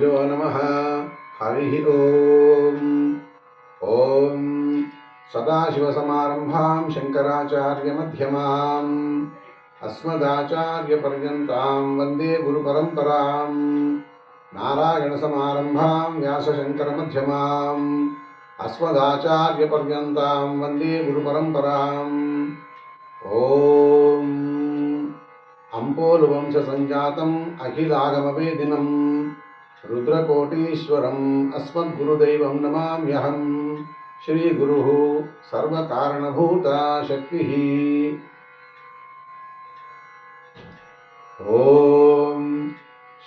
శ్రీగురుభ్యో నమ. హరి ఓం. ఓం. సదాశివసమారంభాం శంకరాచార్యమధ్యమాం. అస్మదాచార్యపర్యంతాం వందే గురుపరంపరాం. నారాయణసమారంభాం వ్యాసశంకరమధ్యమాం. అస్మదాచార్యపర్యంతం వందే గురుపరంపరాం. ఓం. అంపోలు వంశ సంజాతం అఖిలాగమవేదినం. రుద్రకోటీశ్వరం అస్మద్గురుదైవం నమామ్యహం. శ్రీగురు సర్వకారణభూత శక్తి ఓం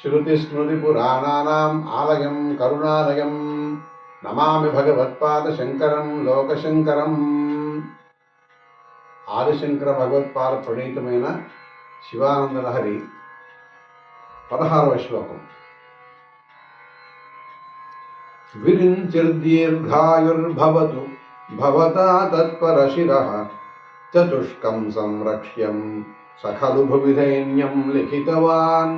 శృతిస్మృతిపురాణానాం ఆలయం కరుణాలయం. నమామి భగవత్పాదశంకరం లోకశంకరం. ఆదిశంకర భగవత్పాద ప్రణీతమైన శివానందలహరి పదహారవ శ్లోకం. विरिञ्चिर्दीर्घायुर्भवतु भवता तत्परशिरः चतुष्कं संरक्ष्यं स खलु भुविधैन्यं लिखितवान्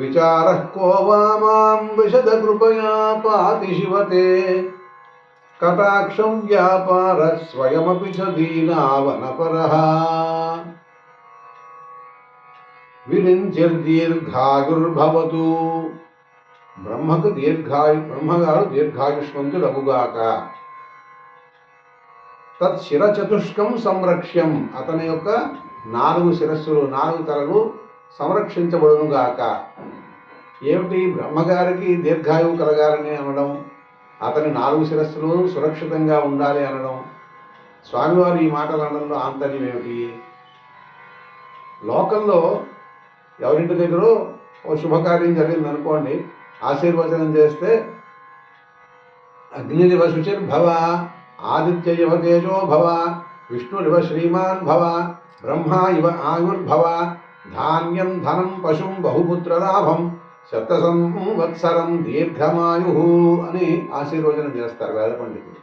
विचारः को वा मां विशदकृपया पाति शिवते कटाक्षं व्यापारः स्वयमपि च दीनावनपरः विरिञ्चिर्दीर्घायुर्भवतु బ్రహ్మకు దీర్ఘాయు బ్రహ్మగారు దీర్ఘాయుష్మంతుడగుగాక తత్ శిరచతుష్కం సంరక్ష్యం. అతని యొక్క నాలుగు శిరస్సులు నాలుగు తలలు సంరక్షించబడునుగాక. ఏమిటి? బ్రహ్మగారికి దీర్ఘాయువు కలగాలని అనడం అతని నాలుగు శిరస్సులు సురక్షితంగా ఉండాలి అనడం. స్వామివారు ఈ మాటలు అనడంలో ఆంతర్యం ఏమిటి? లోకంలో ఎవరింటి దగ్గర ఓ శుభకార్యం జరిగింది అనుకోండి ఆశీర్వచనం చేస్తే అగ్నిరివ శుచిర్భవ ఆదిత్య ఇవ తేజో భవ విష్ణురివ శ్రీమాన్ భవ బ్రహ్మ ఇవ ఆయుర్భవ ధాన్యం ధనం పశుం బహుపుత్రలాభం శత సంవత్సరం దీర్ఘమాయు అని ఆశీర్వచనం చేస్తారు వేద పండితులు.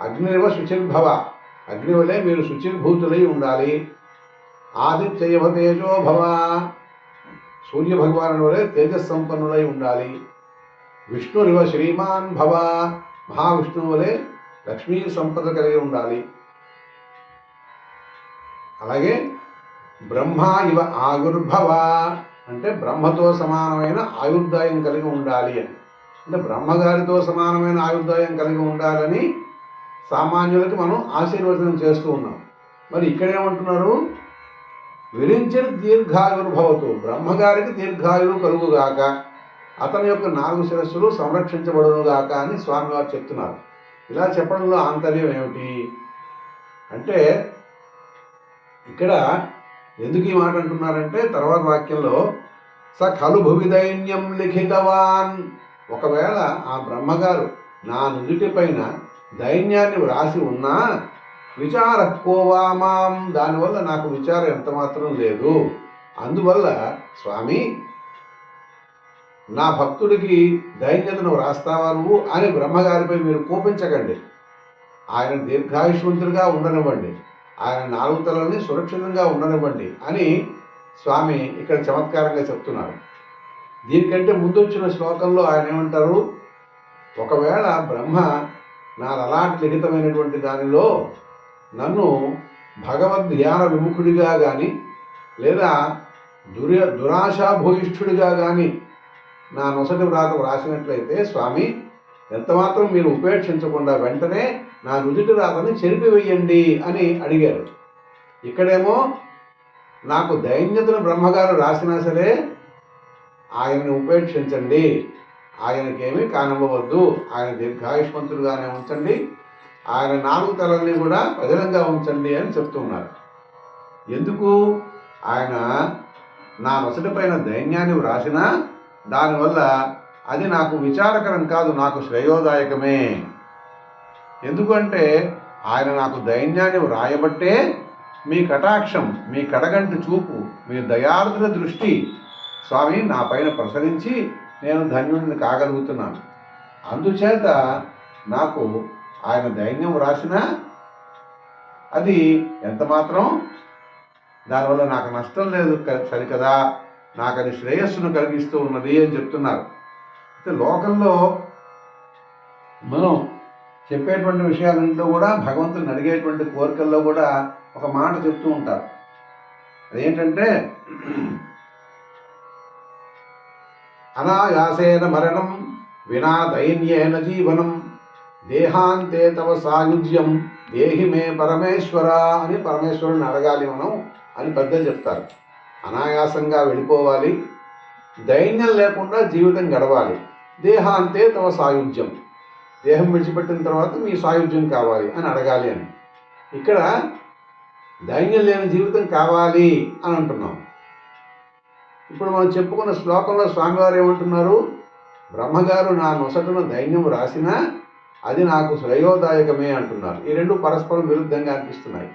అగ్నిరివ శుచిర్భవ అగ్ని వలె మీరు శుచిర్భూతులై ఉండాలి. ఆదిత్యవ తేజో భవ సూర్య భగవాను వలె తేజస్సంపన్నులై ఉండాలి. విష్ణురివ శ్రీమాన్ భవ మహావిష్ణువు వలె లక్ష్మీ సంపద కలిగి ఉండాలి. అలాగే బ్రహ్మ ఇవ ఆయుర్భవ అంటే బ్రహ్మతో సమానమైన ఆయుర్దాయం కలిగి ఉండాలి అని. అంటే బ్రహ్మగారితో సమానమైన ఆయుర్దాయం కలిగి ఉండాలని సామాన్యులకి మనం ఆశీర్వచనం చేస్తూ ఉన్నాం. మరి ఇక్కడేమంటున్నారు? విరించిన దీర్ఘాయుర్భవతు. బ్రహ్మగారికి దీర్ఘాయువు కలుగుగాక అతని యొక్క నాలుగు శిరస్సులు సంరక్షించబడునుగాక అని స్వామివారు చెప్తున్నారు. ఇలా చెప్పడంలో ఆంతర్యం ఏమిటి? అంటే ఇక్కడ ఎందుకు ఈ మాట అంటున్నారంటే తర్వాత వాక్యంలో స ఖలు భువిదైన్యం లిఖితవాన్. ఒకవేళ ఆ బ్రహ్మగారు నా నుదుటి పైన దైన్యాన్ని వ్రాసి ఉన్నా విచార మాం. దానివల్ల నాకు విచారం ఎంత మాత్రం లేదు. అందువల్ల స్వామి నా భక్తుడికి దైన్యతను రాస్తావా నువ్వు అని బ్రహ్మగారిపై మీరు కోపించకండి. ఆయన దీర్ఘాయుష్మంతుడిగా ఉండనివ్వండి. ఆయన నాలుగు తలని సురక్షితంగా ఉండనివ్వండి అని స్వామి ఇక్కడ చమత్కారంగా చెప్తున్నారు దీనికంటే ముందు వచ్చిన శ్లోకంలో ఆయన ఏమంటారు? ఒకవేళ బ్రహ్మ నా లలాట్ లిఖితమైనటువంటి దానిలో నన్ను భగవద్ ధ్యాన విముఖుడిగా కానీ లేదా దుర దురాశాభూయిష్ఠుడిగా కానీ నా నొసటి వ్రాత వ్రాసినట్లయితే స్వామి ఎంతమాత్రం మీరు ఉపేక్షించకుండా వెంటనే నా నుదుటి రాతని చెరిపివేయండి అని అడిగారు. ఇక్కడేమో నాకు దైన్యతను బ్రహ్మగారు రాసినా సరే ఆయన్ని ఉపేక్షించండి. ఆయనకేమీ కానివ్వవద్దు. ఆయన దీర్ఘాయుష్మంతుడుగానే ఉంచండి. ఆయన నాలుగు తలల్ని కూడా పదిలంగా ఉంచండి అని చెప్తున్నారు ఎందుకు? ఆయన నా నొసటి పైన దైన్యాన్ని వ్రాసినా దానివల్ల అది నాకు విచారకరం కాదు నాకు శ్రేయోదాయకమే. ఎందుకంటే ఆయన నాకు దైన్యాన్ని వ్రాయబట్టే మీ కటాక్షం మీ కడగంటి చూపు మీ దయార్ద్ర దృష్టి స్వామి నా పైన ప్రసరించి నేను ధన్యుడిని కాగలుగుతున్నాను. అందుచేత నాకు ఆయన దైన్యం వ్రాసినా అది ఎంత మాత్రం? దానివల్ల నాకు నష్టం లేదు సరికదా నాకు అది శ్రేయస్సును కలిగిస్తూ ఉన్నది అని చెప్తున్నారు. అయితే లోకంలో మనం చెప్పేటువంటి విషయాలంట్లో కూడా భగవంతుని అడిగేటువంటి కోరికల్లో కూడా ఒక మాట చెప్తూ ఉంటారు. అదేంటంటే అనాయాసేన మరణం వినా దైన్యేన జీవనం దేహాంతే తవ సాయుధ్యం దేహి మే పరమేశ్వర అని పరమేశ్వరుని అడగాలి మనం అని పెద్దలు చెప్తారు. అనాయాసంగా వెళ్ళిపోవాలి. దైన్యం లేకుండా జీవితం గడవాలి. దేహాంతే తవ సాయుధ్యం దేహం విడిచిపెట్టిన తర్వాత మీ సాయుధ్యం కావాలి అని అడగాలి అని. ఇక్కడ దైన్యం లేని జీవితం కావాలి అని అంటున్నాం. ఇప్పుడు మనం చెప్పుకున్న శ్లోకంలో స్వామివారు ఏమంటున్నారు? బ్రహ్మగారు నా నొసటను దైన్యం రాసినా అది నాకు శ్రేయోదాయకమే అంటున్నారు. ఈ రెండు పరస్పరం విరుద్ధంగా అనిపిస్తున్నాయి.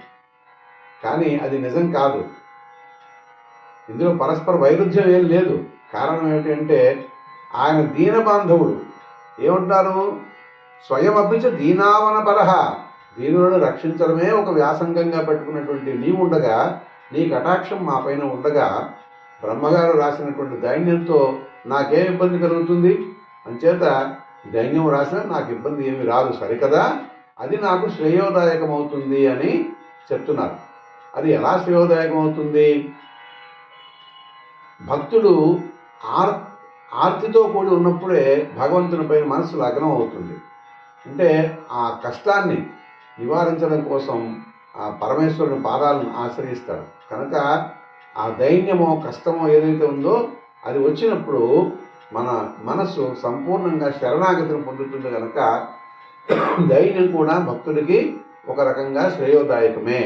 కానీ అది నిజం కాదు. ఇందులో పరస్పర వైరుధ్యం ఏం లేదు. కారణం ఏమిటంటే ఆయన దీన బాంధవుడు. ఏమంటారు స్వయం అభిచ దీనావన పరహ. దీనులను రక్షించడమే ఒక వ్యాసంగంగా పెట్టుకున్నటువంటి నీవు ఉండగా నీ కటాక్షం మా పైన ఉండగా బ్రహ్మగారు రాసినటువంటి దైన్యంతో నాకేం ఇబ్బంది కలుగుతుంది? అంచేత దైన్యం రాసినా నాకు ఇబ్బంది ఏమి రాదు. సరికదా? అది నాకు శ్రేయోదాయకం అవుతుంది అని చెప్తున్నారు. అది ఎలా శ్రేయోదాయకం అవుతుంది భక్తుడు ఆర్ ఆర్తితో కూడి ఉన్నప్పుడే భగవంతునిపై మనసు లగ్నం అవుతుంది అంటే ఆ కష్టాన్ని నివారించడం కోసం ఆ పరమేశ్వరుని పాదాలను ఆశ్రయిస్తాడు కనుక ఆ దైన్యమో కష్టమో ఏదైతే ఉందో అది వచ్చినప్పుడు మన మనస్సు సంపూర్ణంగా శరణాగతిని పొందుతుంది కనుక ధైర్యం కూడా భక్తుడికి ఒక రకంగా శ్రేయోదాయకమే.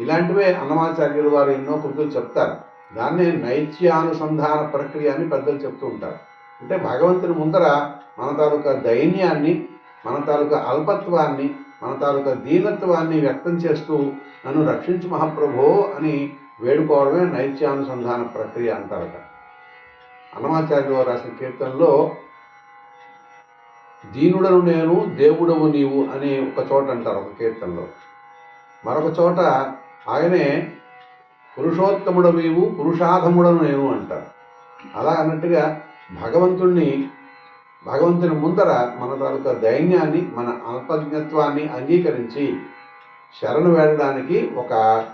ఇలాంటివే అన్నమాచార్యులు వారు ఎన్నో కృతులు చెప్తారు. దాన్నే నైత్యానుసంధాన ప్రక్రియ అని పెద్దలు చెప్తూ ఉంటారు. అంటే భగవంతుని ముందర మన తాలూకా దైన్యాన్ని మన తాలూకా అల్పత్వాన్ని మన తాలూకా దీనత్వాన్ని వ్యక్తం చేస్తూ నన్ను రక్షించు మహాప్రభో అని వేడుకోవడమే నైత్యానుసంధాన ప్రక్రియ అంటారట. అన్నమాచార్యులు వారు రాసిన కీర్తనలో దీనుడను నేను దేవుడవు నీవు అని ఒక చోట అంటారు ఒక కీర్తనలో. మరొక చోట ఆయనే పురుషోత్తముడవీవు పురుషాధముడను నేను అంటారు. అలా అన్నట్టుగా భగవంతుణ్ణి భగవంతుని ముందర మన తాలూకా దైన్యాన్ని మన అల్పజ్ఞత్వాన్ని అంగీకరించి శరణు వేడడానికి ఒక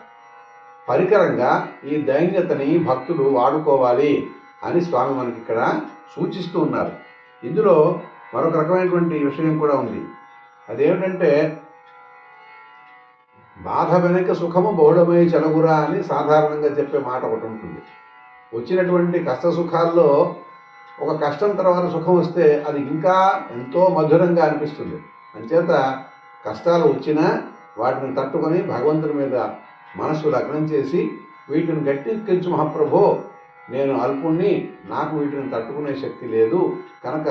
పరికరంగా ఈ దైన్యతని భక్తులు వాడుకోవాలి. అని స్వామి మనకి ఇక్కడ సూచిస్తూ ఉన్నారు. ఇందులో మరొక రకమైనటువంటి విషయం కూడా ఉంది. అదేమిటంటే బాధ వెనక సుఖము బహుళమై చెలగురా అని సాధారణంగా చెప్పే మాట ఒకటి ఉంటుంది. వచ్చినటువంటి కష్ట సుఖాల్లో ఒక కష్టం తర్వాత సుఖం వస్తే అది ఇంకా ఎంతో మధురంగా అనిపిస్తుంది. అంచేత కష్టాలు వచ్చినా వాటిని తట్టుకొని భగవంతుని మీద మనస్సు లగ్నం చేసి వీటిని గట్టెక్కించు మహాప్రభో నేను అల్పుణ్ణి నాకు వీటిని తట్టుకునే శక్తి లేదు కనుక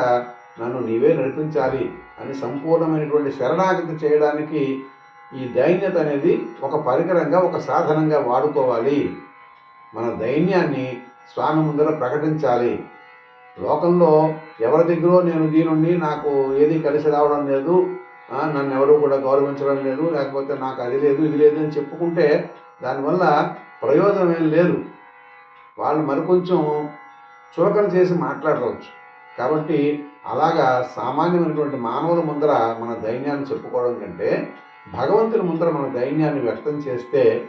నన్ను నీవే నడిపించాలి అని సంపూర్ణమైనటువంటి శరణాగతి చేయడానికి ఈ దైన్యత అనేది ఒక పరికరంగా ఒక సాధనంగా వాడుకోవాలి. మన దైన్యాన్ని స్వామి ముందర ప్రకటించాలి. లోకంలో ఎవరి దగ్గర నేను దీనుండి నాకు ఏది కలిసి రావడం లేదు నన్ను ఎవరు కూడా గౌరవించడం లేదు లేకపోతే నాకు అది లేదు ఇది లేదు అని చెప్పుకుంటే దానివల్ల ప్రయోజనం ఏం లేదు. వాళ్ళు మరికొంచెం చులకన చేసి మాట్లాడవచ్చు. కాబట్టి అలాగా సామాన్యమైనటువంటి మానవుల ముందర మన దైన్యాన్ని చెప్పుకోవడం కంటే భగవంతుని ముందర మన దైన్యాన్ని వ్యక్తం చేస్తే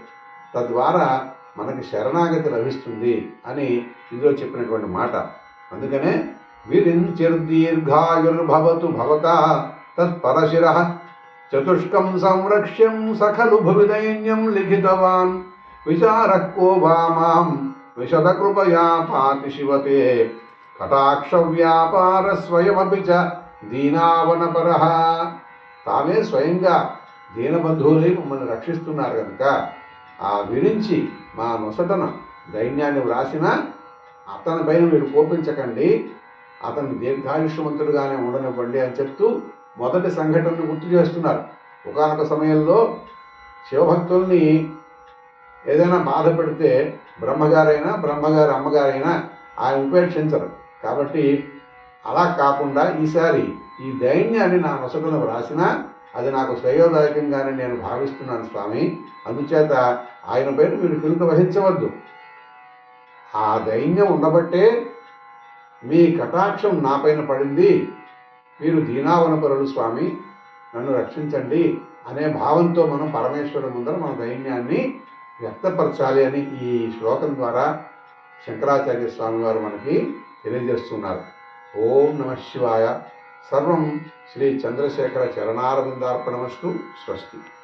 తద్వారా మనకి శరణాగతి లభిస్తుంది అని ఇందులో చెప్పినటువంటి మాట. అందుకనే విరించిర్దీర్ఘాయుర్భవతు భవత తత్పరశిర చతుష్కం సంరక్ష్యం సఖలు భువిదైన్యం లిఖితవాన్ విచారః వామాం వా మాం విశద పాతి శివతే కటాక్ష వ్యాపార స్వయమపి చ దీనావనపర తామే స్వయంగా దీనబంధువులై మమ్మల్ని రక్షిస్తున్నారు కనుక ఆ విరించి మా నొసటన దైన్యాన్ని వ్రాసిన అతని పైన మీరు కోపించకండి అతను దీర్ఘాయుష్యవంతుడుగానే ఉండనివ్వండి అని చెప్తూ మొదటి సంఘటనను గుర్తు చేస్తున్నారు. ఒకనొక సమయంలో శివభక్తుల్ని ఏదైనా బాధ పెడితే బ్రహ్మగారైనా బ్రహ్మగారి అమ్మగారైనా ఆయన ఉపేక్షించరు కాబట్టి అలా కాకుండా ఈసారి ఈ దైన్యాన్ని నా నొసటను వ్రాసినా అది నాకు శ్రేయోదాయకంగానే నేను భావిస్తున్నాను స్వామి. అందుచేత ఆయన పేరు మీరు కింద వహించవద్దు. ఆ దైన్యం ఉండబట్టే మీ కటాక్షం నాపైన పడింది. మీరు దీనావనపరులు స్వామి. నన్ను రక్షించండి అనే భావంతో మనం పరమేశ్వరుడు ముందర మన దైన్యాన్ని వ్యక్తపరచాలి అని ఈ శ్లోకం ద్వారా శంకరాచార్య స్వామి వారు మనకి తెలియజేస్తున్నారు. ఓం నమ శివాయ. సర్వం శ్రీ చంద్రశేఖర చరణారవిందార్పణమస్తు. స్వస్తి.